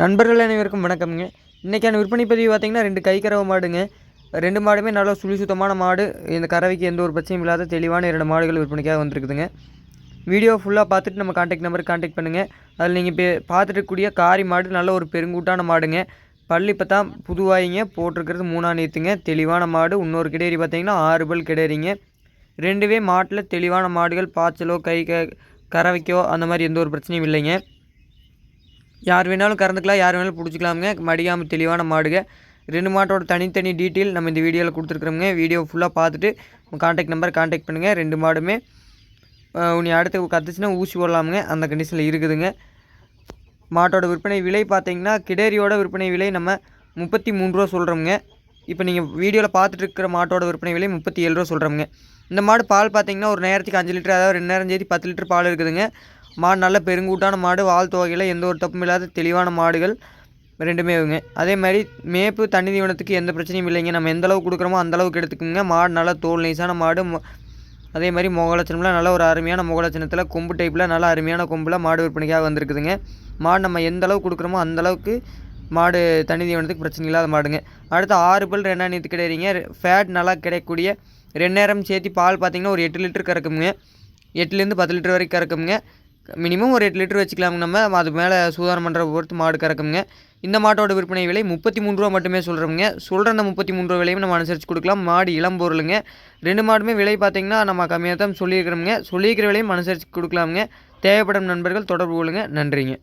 நண்பர்கள் அனைவருக்கும் வணக்கம்ங்க. இன்றைக்கான விற்பனை பதிவு பார்த்திங்கன்னா ரெண்டு கை கறவை மாடுங்க. ரெண்டு மாடுமே நல்லா சுழி சுத்தமான மாடு. இந்த கறவைக்கு எந்த ஒரு பிரச்சனையும் இல்லாத தெளிவான இரண்டு மாடுகள் விற்பனைக்காக வந்திருக்குதுங்க. வீடியோ ஃபுல்லாக பார்த்துட்டு நம்ம காண்டாக்ட் நம்பருக்கு காண்டாக்ட் பண்ணுங்கள் அதில் நீங்கள் இப்போ பார்த்துட்டு இருக்கக்கூடிய காரி மாடு நல்ல ஒரு பெருங்கூட்டான மாடுங்க. பள்ளி இப்போ தான் புதுவாயிங்க. போட்டிருக்கிறது மூணாம் நேற்றுங்க தெளிவான மாடு. இன்னொரு கிடேரி பார்த்தீங்கன்னா ஆறு பல் கிடேரிங்க ரெண்டுவே மாட்டில் தெளிவான மாடுகள் பாய்ச்சலோ கை க கறவைக்கோ அந்த மாதிரி எந்த ஒரு பிரச்சனையும் இல்லைங்க. யார் வேணாலும் கறந்துக்கலாம் யார் வேணாலும் பிடிச்சிக்கலாமுங்க. மடியாமல் தெளிவான மாடுங்க. ரெண்டு மாட்டோட தனித்தனி டீட்டெயில் நம்ம இந்த வீடியோவில் கொடுத்துருக்குறோங்க வீடியோ ஃபுல்லாக பார்த்துட்டு காண்டாக்ட் நம்பர் காண்டாக்ட் பண்ணுங்கள் ரெண்டு மாடுமே உனி அடுத்து கத்துச்சுன்னா ஊசி போடலாமுங்க. அந்த கண்டிஷனில் இருக்குதுங்க. மாட்டோட விற்பனை விலை பார்த்தீங்கன்னா கிடேரியோட விற்பனை விலை நம்ம முப்பத்தி மூணு ரூபா சொல்கிறோமுங்க இப்போ நீங்கள் வீடியோவில் பார்த்துட்டு இருக்கிற மாட்டோட விற்பனை விலை முப்பத்தி ஏழு ரூபா சொல்கிறோமுங்க இந்த மாடு பால் பார்த்தீங்கன்னா ஒரு நேரத்துக்கு அஞ்சு லிட்டர் அதாவது ரெண்டு நேரம் சேர்த்து பத்து லிட்டர் பால் இருக்குதுங்க. மாடு நல்ல பெருங்கூட்டான மாடு வால் துவகையில் எந்த ஒரு தப்பும் இல்லாத தெளிவான மாடுகள் ரெண்டுமே இவங்க. அதே மாதிரி மேப்பு தண்ணி தீவனத்துக்கு எந்த பிரச்சனையும் இல்லைங்க. நம்ம எந்த அளவுக்கு கொடுக்குறோமோ அந்த அளவுக்கு எடுத்துக்கோங்க. மாடு நல்லா தோல் நைஸான மாடு அதே மாதிரி முகலட்சணம்லாம் நல்ல ஒரு அருமையான முகலட்சணத்தில் கொம்பு டைப்பில் நல்ல அருமையான கொம்பில் மாடு விற்பனைக்காக வந்திருக்குதுங்க. மாடு நம்ம எந்த அளவுக்கு கொடுக்குறோமோ அந்த அளவுக்கு மாடு தண்ணி தீவனத்துக்கு பிரச்சனை இல்லாத மாடுங்க. அடுத்து ஆறு பல் ரெண்டாயிரத்து கிடையிறீங்க. கிடையாதுங்க ஃபேட் நல்லா கிடைக்கக்கூடிய ரெண்டு நேரம் சேர்த்து பால் பார்த்தீங்கன்னா ஒரு எட்டு லிட்டர் கறக்குங்க. எட்டுலேருந்து பத்து லிட்டர் வரைக்கும் கறக்குங்க. மினிமம் ஒரு எட்டு லிட்டர் வச்சுக்கலாமுங்க நம்ம. அது மேலே சூதானம் பண்ணுற பொறுத்து மாடு கறக்குங்க இந்த மாட்டோட விற்பனை விலை முப்பத்தி மூணு ரூபா மட்டுமே சொல்கிறோமுங்க சொல்கிற அந்த முப்பத்தி மூணு ரூபா விலையும் நம்ம அனுசரித்து கொடுக்கலாம். மாடு இளம் பொருளுங்க. ரெண்டு மாடுமே விலை பார்த்திங்கன்னா நம்ம கம்மியாக தான் சொல்லியிருக்கிறோமுங்க. சொல்லியிருக்கிற விலையும் அனுசரித்து கொடுக்கலாமுங்க. தேவைப்படும் நண்பர்கள் தொடர்பு கொள்ளுங்க. நன்றிங்க.